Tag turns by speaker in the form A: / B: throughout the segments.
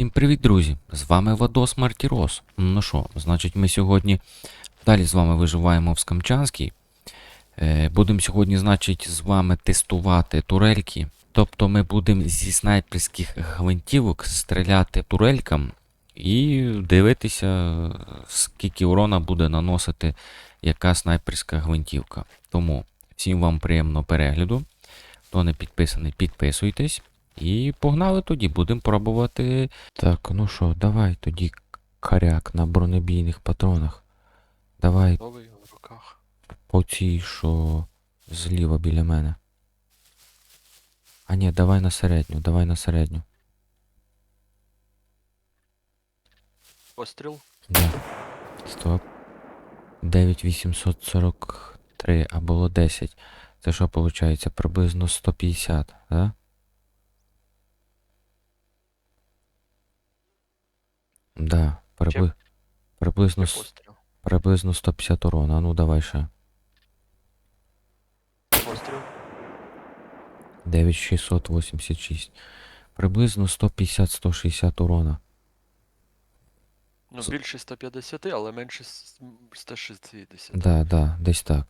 A: Всім привіт, друзі! З вами Вадос Мартірос. Ну що, значить, ми сьогодні далі з вами виживаємо в Скамчанській. Е, будемо сьогодні, значить, з вами тестувати турельки. Тобто ми будемо зі снайперських гвинтівок стріляти турелькам і дивитися, скільки урона буде наносити яка снайперська гвинтівка. Тому всім вам приємного перегляду. Хто не підписаний, підписуйтесь. І погнали тоді, будемо пробувати. Так, ну що, давай тоді каряк на бронебійних патронах. Давай
B: в руках.
A: по цій, що зліва біля мене. А ні, давай на середню, давай на середню.
B: Постріл.
A: Да. Стоп. 9843, а було 10. Це що виходить? Приблизно 150, да? Да, прибли... приблизно, с-
B: постріл.
A: приблизно 150 урона. А ну давай ще.
B: Постріл.
A: 9686. Приблизно 150-160 урона.
B: Ну,
A: З-
B: більше 150, але менше с- м, 160.
A: Да, да, десь так.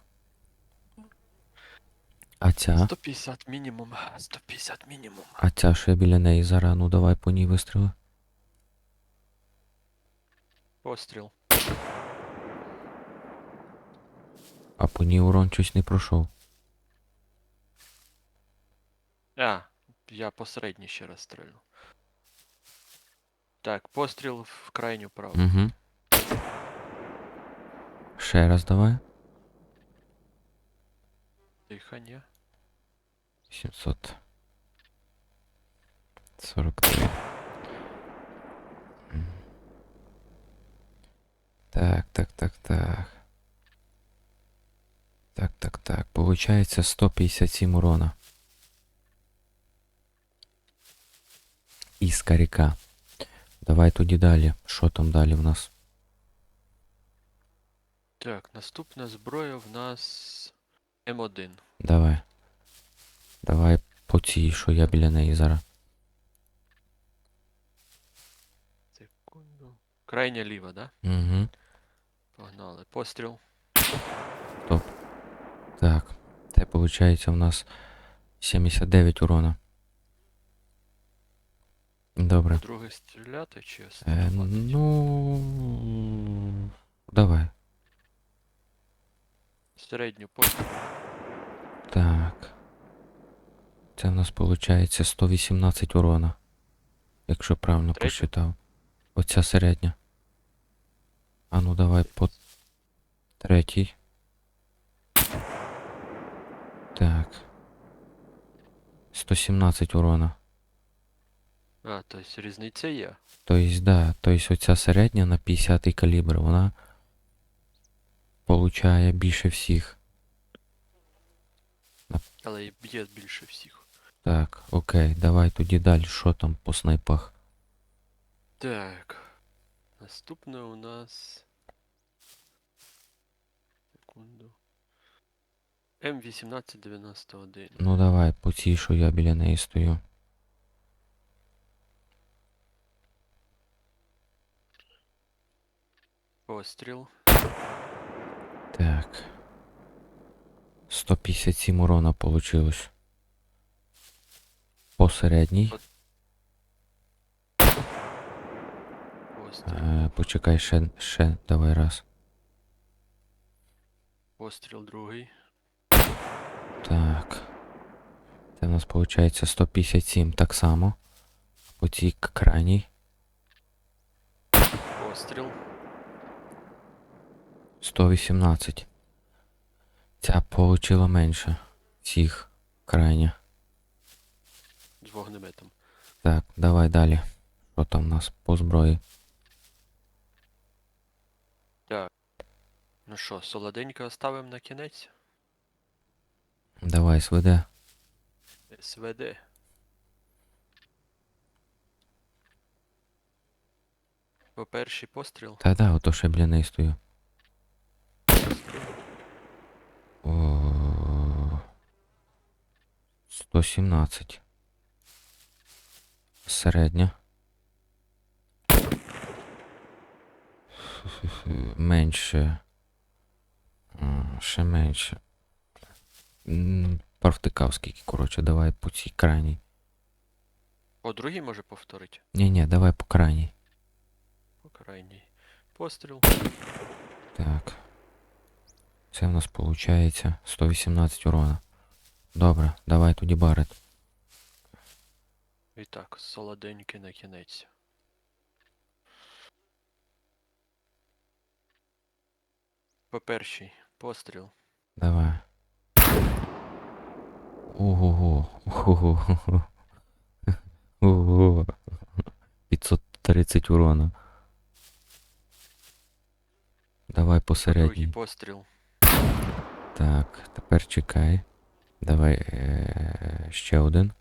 A: А ця?
B: 150 мінімум. 150 мінімум.
A: А ця ще біля неї зараз, ну давай по ній вистріли.
B: Постріл.
A: А по ній урон щось не пройшов.
B: А, я посередній ще раз стрельну. Так, постріл в крайню праву.
A: Угу. Ще раз давай.
B: Дихання.
A: 743. Так, так, так, так. Так, так, так. Получається 157 урона. Із каріка. Давай тоді далі. Що там далі в нас?
B: Так, наступна зброя в нас М1.
A: Давай. Давай по цій, що я біля неї зараз.
B: Секунду. Крайня ліва, да?
A: Угу.
B: Погнали. Постріл.
A: Так. Це виходить у нас 79 урона. Добре.
B: Другий стріляти чи
A: Е, ну. Давай.
B: Середню постріл.
A: Так. Це в нас виходить 118 урона. Якщо правильно
B: Третя?
A: посчитав. Оця середня. А ну давай по третій. Так. 117 урона.
B: А, тобто різниця є.
A: Тобто, да, тобто оця середня на 50 калібр, вона получає більше всіх.
B: Але і б'є більше всіх.
A: Так, окей, давай тоді далі, що там по снайпах?
B: Так. Наступне у нас. Секунду. М1891.
A: Ну давай, по цій, що я біля неї стою.
B: Постріл.
A: Так. 157 урона получилось. По середній.
B: Постріл.
A: Е, почекай, ще, ще, давай раз.
B: Постріл другий.
A: Так. Це у нас виходить 157 так само. По цій крайній.
B: Постріл.
A: 118. Ця получила менше. Всіх крайня.
B: З вогнеметом.
A: Так, давай далі. Що там у нас по зброї?
B: Ну що, солоденько оставимо на кінець?
A: Давай, СВД.
B: СВД. По перший постріл.
A: Та-да, ото ще біля неї стою. О, 117. Середня. менше. Ще менше. Провтикав скільки, коротше, давай по цій крайній.
B: По другій може повторити?
A: Ні, ні, давай по крайній.
B: По крайній. Постріл.
A: Так. Це в нас виходить 118 урона. Добре, давай тоді барет.
B: І так, солоденький на кінець. По першій. Постріл.
A: Давай. Ого-го. Ого-го. Ого. 530 урона. Давай
B: Другий
A: посередній.
B: постріл.
A: Так, тепер чекай. Давай е- ще один.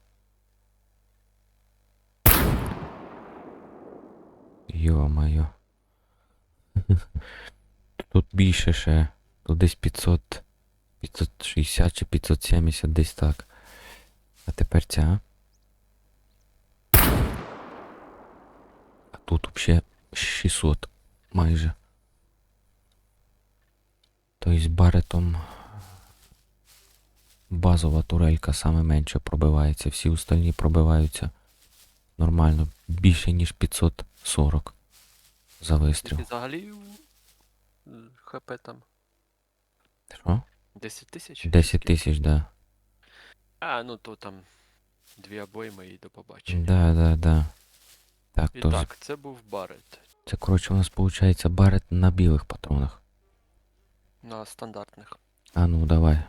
A: Йо-моє. Тут більше ще. Тут десь 500. 560 чи 570, десь так. А тепер ця. А тут взагалі 600 майже. Тобто баретом базова турелька саме менше пробивається. Всі остальні пробиваються нормально. Більше ніж 540 за вистріл.
B: І взагалі ХП там
A: Що?
B: 10 тисяч?
A: 10 тисяч, да.
B: А, ну то там дві обойми і до побачення.
A: Да, да, да. Так,
B: І
A: то
B: так, це був Барет.
A: це коротше у нас виходить барет на білих патронах.
B: На стандартних.
A: А ну давай.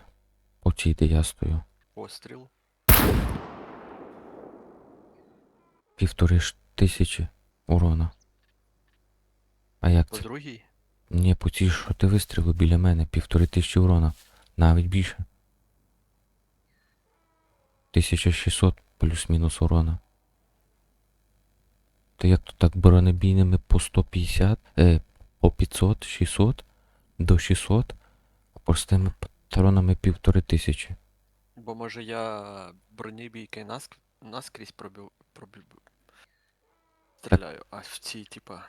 A: Цій, я стою.
B: Постріл.
A: Півтори ж тисячі урона. А як
B: По
A: це?
B: другій.
A: Ні, по цій, що ти вистрілив біля мене, півтори тисячі урона. Навіть більше. 1600 плюс-мінус урона. То як то так бронебійними по 150, е, по 500, 600 до 600, а простими патронами півтори тисячі.
B: Бо може я бронебійки наск... наскрізь пробив... пробив... Стріляю, а в цій, типа,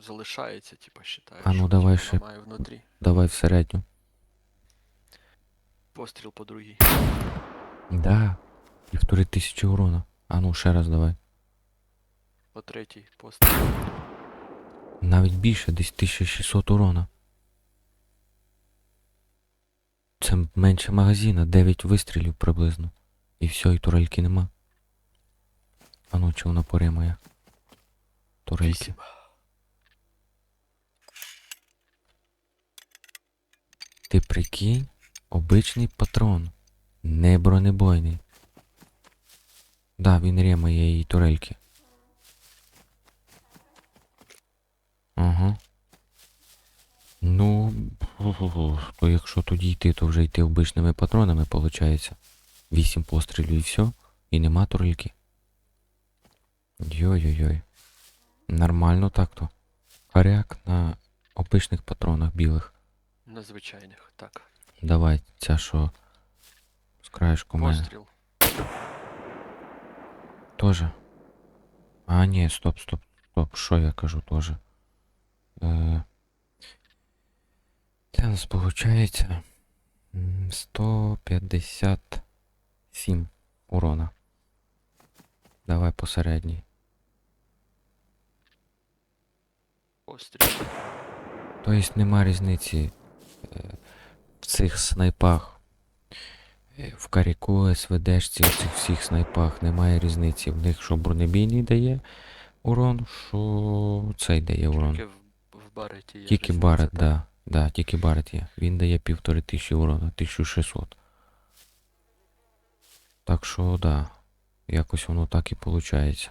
B: залишається, типа, считаю,
A: А ну, давай ще.
B: має внутрі.
A: Давай в середню.
B: Постріл по другій.
A: Да. Півтори тисячі урона. А ну ще раз давай.
B: По третій постріл.
A: Навіть більше, десь 1600 урона. Це менше магазина, 9 вистрілів приблизно. І все, і турельки нема. А ну чи вона поримає? Турельки. Ти прикинь, обичний патрон. Не бронебойний. Да, він ремає її турельки. Ага. Ну, то якщо тоді йти, то вже йти обичними патронами, виходить. Вісім пострілів і все. І нема турельки. Йой-йой-йой. Нормально так-то. Харяк на обичних патронах білих.
B: На звичайних, так.
A: Давай, ця що з краєшку мене.
B: Постріл.
A: Тоже. А, ні, стоп, стоп, стоп. Що я кажу тоже? Е, це у нас виходить 157 урона. Давай посередній.
B: Постріл.
A: Тобто нема різниці в цих снайпах. Е, В Каріку, СВДшці, в цих всіх снайпах немає різниці. В них що бронебійний дає урон, що цей дає урон.
B: Тільки в, в бареті є.
A: Тільки Барет,
B: так?
A: да. Да, тільки Барет є. Він дає півтори тисячі урона, 1600. Так що, да. Якось воно так і виходить.